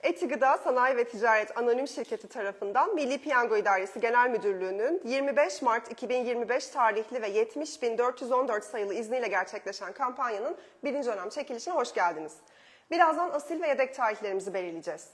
Eti Gıda Sanayi ve Ticaret Anonim Şirketi tarafından Milli Piyango İdaresi Genel Müdürlüğü'nün 25 Mart 2025 tarihli ve 70.414 sayılı izniyle gerçekleşen kampanyanın birinci dönem çekilişine hoş geldiniz. Birazdan asil ve yedek tarihlerimizi belirleyeceğiz.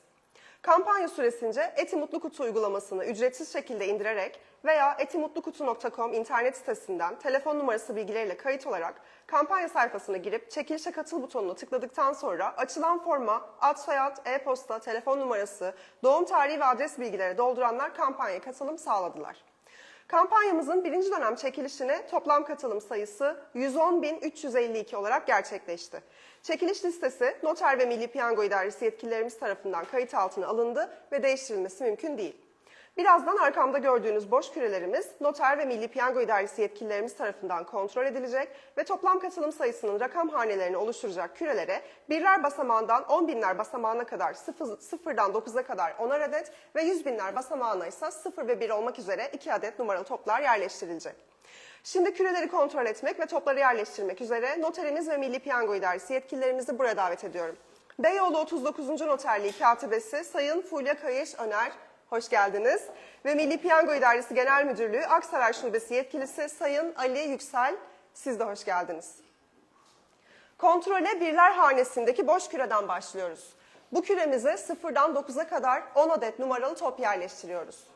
Kampanya süresince Eti Mutlu Kutu uygulamasını ücretsiz şekilde indirerek veya etimutlukutu.com internet sitesinden telefon numarası bilgileriyle kayıt olarak kampanya sayfasına girip çekilişe katıl butonuna tıkladıktan sonra açılan forma ad soyad, e-posta, telefon numarası, doğum tarihi ve adres bilgileri dolduranlar kampanyaya katılım sağladılar. Kampanyamızın birinci dönem çekilişine toplam katılım sayısı 110.352 olarak gerçekleşti. Çekiliş listesi Noter ve Milli Piyango İdaresi yetkililerimiz tarafından kayıt altına alındı ve değiştirilmesi mümkün değil. Birazdan arkamda gördüğünüz boş kürelerimiz Noter ve Milli Piyango İdaresi yetkililerimiz tarafından kontrol edilecek ve toplam katılım sayısının rakam hanelerini oluşturacak kürelere birler basamağından 10 binler basamağına kadar sıfır, sıfırdan 9'a kadar 10'ar adet ve 100 binler basamağına ise 0 ve 1 olmak üzere 2 adet numaralı toplar yerleştirilecek. Şimdi küreleri kontrol etmek ve topları yerleştirmek üzere noterimiz ve Milli Piyango İdaresi yetkililerimizi buraya davet ediyorum. Beyoğlu 39. Noterliği Katibesi Sayın Fulya Kayış Öner, hoş geldiniz. Ve Milli Piyango İdaresi Genel Müdürlüğü Aksaray Şubesi yetkilisi Sayın Ali Yüksel, siz de hoş geldiniz. Kontrole birler hanesindeki boş küreden başlıyoruz. Bu küremize sıfırdan 9'a kadar 10 adet numaralı top yerleştiriyoruz.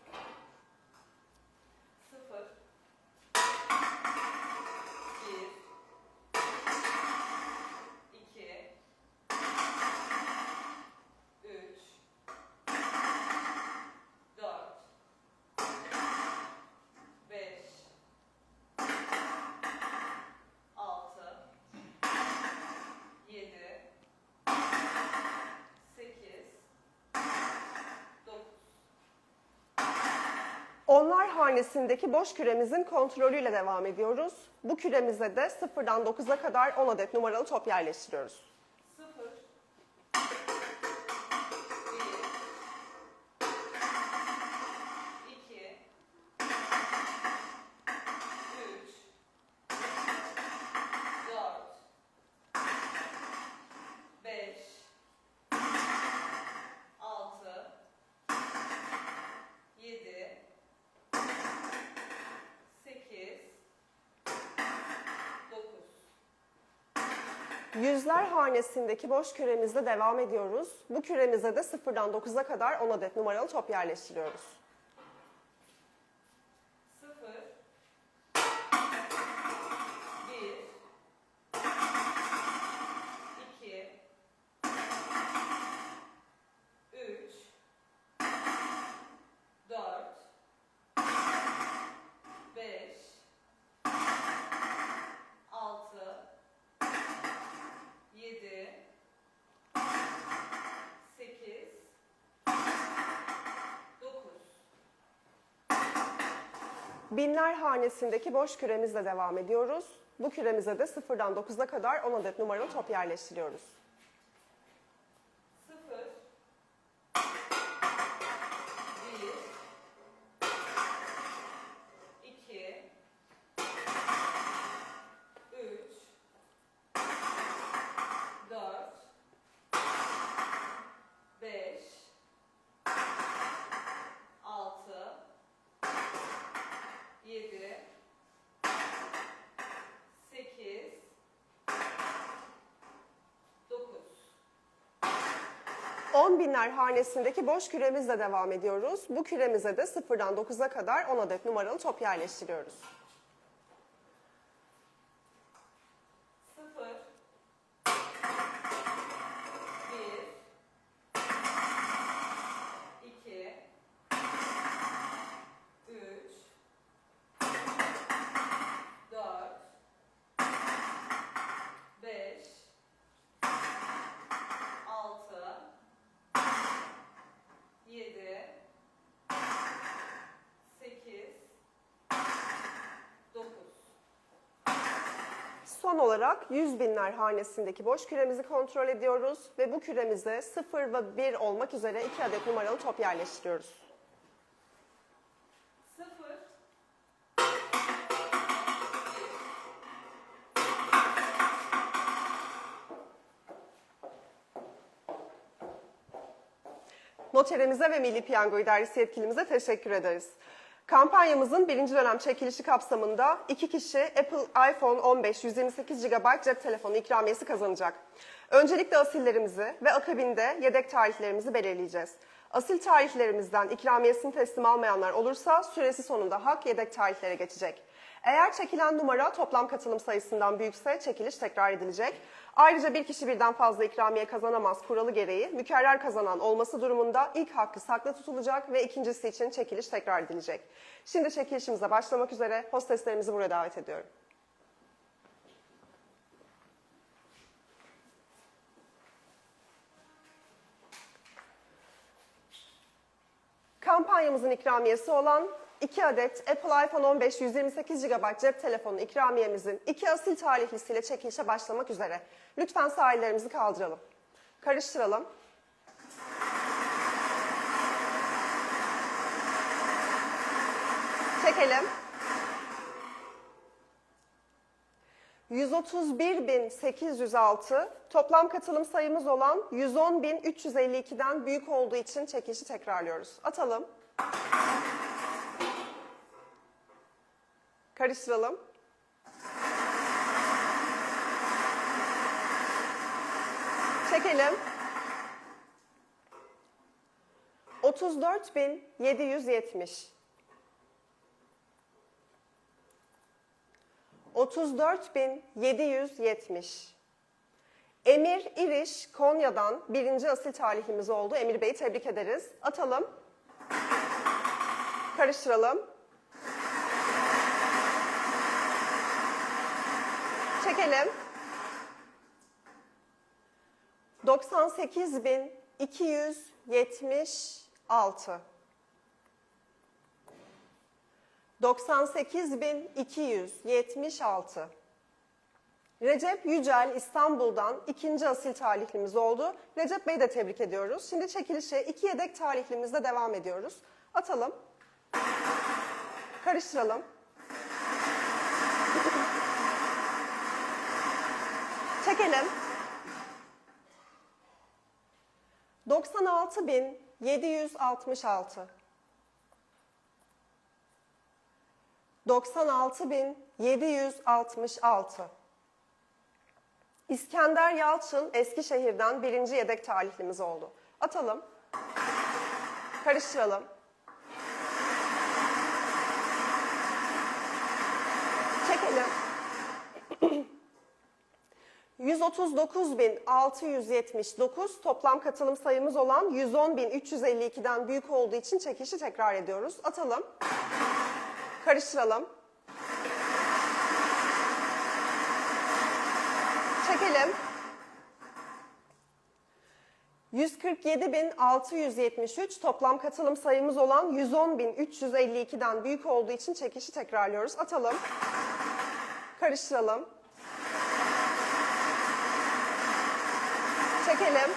Onlar hanesindeki boş küremizin kontrolüyle devam ediyoruz. Bu küremize de sıfırdan 9'a kadar 10 adet numaralı top yerleştiriyoruz. Yüzler hanesindeki boş küremizle devam ediyoruz. Bu küremize de sıfırdan 9'a kadar 10 adet numaralı top yerleştiriyoruz. Binler hanesindeki boş küremizle devam ediyoruz. Bu küremize de sıfırdan 9'a kadar 10 adet numaralı top yerleştiriyoruz. 10 binler hanesindeki boş küremizle devam ediyoruz. Bu küremize de sıfırdan 9'a kadar 10 adet numaralı top yerleştiriyoruz. Son olarak 100 binler hanesindeki boş küremizi kontrol ediyoruz ve bu küremize 0 ve 1 olmak üzere 2 adet numaralı top yerleştiriyoruz. Noterimize ve Milli Piyango İdaresi yetkilimize teşekkür ederiz. Kampanyamızın birinci dönem çekilişi kapsamında iki kişi Apple iPhone 15 128 GB cep telefonu ikramiyesi kazanacak. Öncelikle asillerimizi ve akabinde yedek tarihlerimizi belirleyeceğiz. Asil tarihlerimizden ikramiyesini teslim almayanlar olursa süresi sonunda hak yedek tarihlere geçecek. Eğer çekilen numara toplam katılım sayısından büyükse çekiliş tekrar edilecek. Ayrıca bir kişi birden fazla ikramiye kazanamaz kuralı gereği mükerrer kazanan olması durumunda ilk hakkı saklı tutulacak ve ikincisi için çekiliş tekrar edilecek. Şimdi çekilişimize başlamak üzere hosteslerimizi buraya davet ediyorum. Kampanyamızın ikramiyesi olan 2 adet Apple iPhone 15 128 GB cep telefonu ikramiyemizin iki asil tarihlisiyle çekilişe başlamak üzere. Lütfen sahillerimizi kaldıralım. Karıştıralım. Çekelim. 131.806 toplam katılım sayımız olan 110.352'den büyük olduğu için çekilişi tekrarlıyoruz. Atalım. Karıştıralım. Çekelim. 34.770 34.770 Emir İriş Konya'dan birinci asil talihlimiz oldu. Emir Bey'i tebrik ederiz. Atalım. Karıştıralım. Çekelim. 98.276 98.276 Recep Yücel İstanbul'dan ikinci asil talihlimiz oldu. Recep Bey'i de tebrik ediyoruz. Şimdi çekilişe iki yedek talihlimizle devam ediyoruz. Atalım. Karıştıralım. Çekelim. 96.766 96.766 İskender Yalçın Eskişehir'den birinci yedek talihlimiz oldu. Atalım. Karıştıralım. Çekelim. 139.679 toplam katılım sayımız olan 110.352'den büyük olduğu için çekişi tekrar ediyoruz. Atalım. Karıştıralım. Çekelim. 147.673 toplam katılım sayımız olan 110.352'den büyük olduğu için çekişi tekrarlıyoruz. Atalım. Karıştıralım. Çekelim.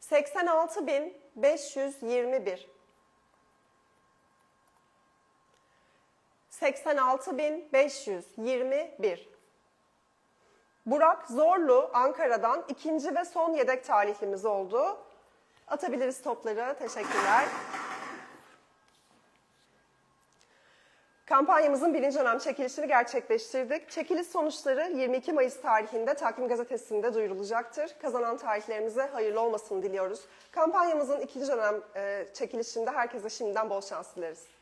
86.521 86.521 Burak Zorlu Ankara'dan ikinci ve son yedek talihlimiz oldu. Atabiliriz topları. Teşekkürler. Kampanyamızın birinci dönem çekilişini gerçekleştirdik. Çekiliş sonuçları 22 Mayıs tarihinde Takvim Gazetesi'nde duyurulacaktır. Kazanan tarihlerimize hayırlı olmasını diliyoruz. Kampanyamızın ikinci dönem e, çekilişinde herkese şimdiden bol şans dileriz.